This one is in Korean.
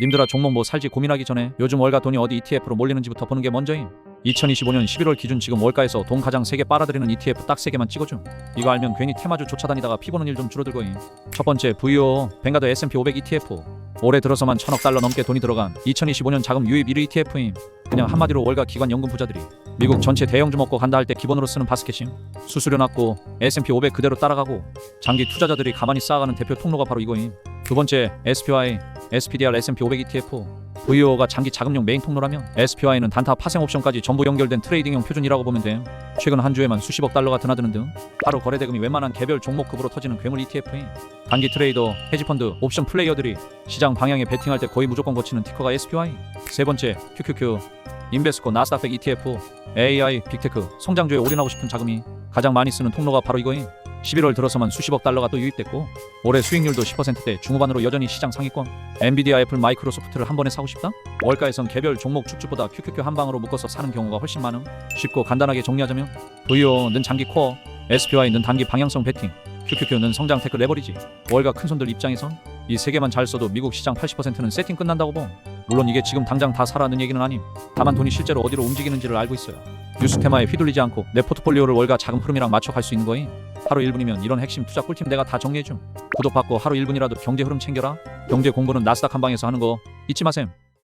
님들아 종목 뭐 살지 고민하기 전에 요즘 월가 돈이 어디 ETF로 몰리는지부터 보는 게 먼저임. 2025년 11월 기준 지금 월가에서 돈 가장 세게 빨아들이는 ETF 딱 3개만 찍어줌 이거 알면 괜히 테마주 쫓아다니다가 피보는 일 좀 줄어들거임. 첫 번째 VO 뱅가드 S&P 500 ETF 올해 들어서만 천억 달러 넘게 돈이 들어간 2025년 자금 유입 1위 ETF임. 그냥 한마디로 월가 기관 연금 부자들이. 미국 전체 대형 주 먹고 간다 할 때 기본으로 쓰는 바스켓임. 수수료 낮고 S&P 500 그대로 따라가고 장기 투자자들이 가만히 쌓아가는 대표 통로가 바로 이거임 두 번째 SPY SPDR S&P 500 ETF VO가 장기 자금용 메인 통로라면 SPY는 단타 파생 옵션까지 전부 연결된 트레이딩용 표준이라고 보면 돼. 최근 한 주에만 수십억 달러가 드나드는 등 하루 거래 대금이 웬만한 개별 종목급으로 터지는 괴물 ETF인 단기 트레이더, 헤지펀드, 옵션 플레이어들이 시장 방향에 베팅할 때 거의 무조건 거치는 티커가 SPY. 세 번째 QQQ 인베스코 나스닥 100 ETF AI 빅테크 성장주에 올인하고 싶은 자금이 가장 많이 쓰는 통로가 바로 이거인 11월 들어서만 수십억 달러가 또 유입됐고 올해 수익률도 10%대 중후반으로 여전히 시장 상위권. 엔비디아 애플 마이크로소프트를 한 번에 사고 싶다? 월가에선 개별 종목 축축보다 QQQ 한 방으로 묶어서 사는 경우가 훨씬 많음. 쉽고 간단하게 정리하자면 VO는 장기 코어 SPY는 단기 방향성 베팅 QQQ는 성장 테크 레버리지. 월가 큰손들 입장에선 이 세 개만 잘 써도 미국 시장 80%는 세팅 끝난다고 봄. 물론 이게 지금 당장 다 사라는 얘기는 아님. 다만 돈이 실제로 어디로 움직이는지를 알고 있어요. 뉴스 테마에 휘둘리지 않고 내 포트폴리오를 월가 자금 흐름이랑 맞춰 갈 수 있는 거임 하루 1분이면 이런 핵심 투자 꿀팁 내가 다 정리해줌. 구독받고 하루 1분이라도 경제 흐름 챙겨라. 경제 공부는 나스닥 한 방에서 하는 거 잊지 마셈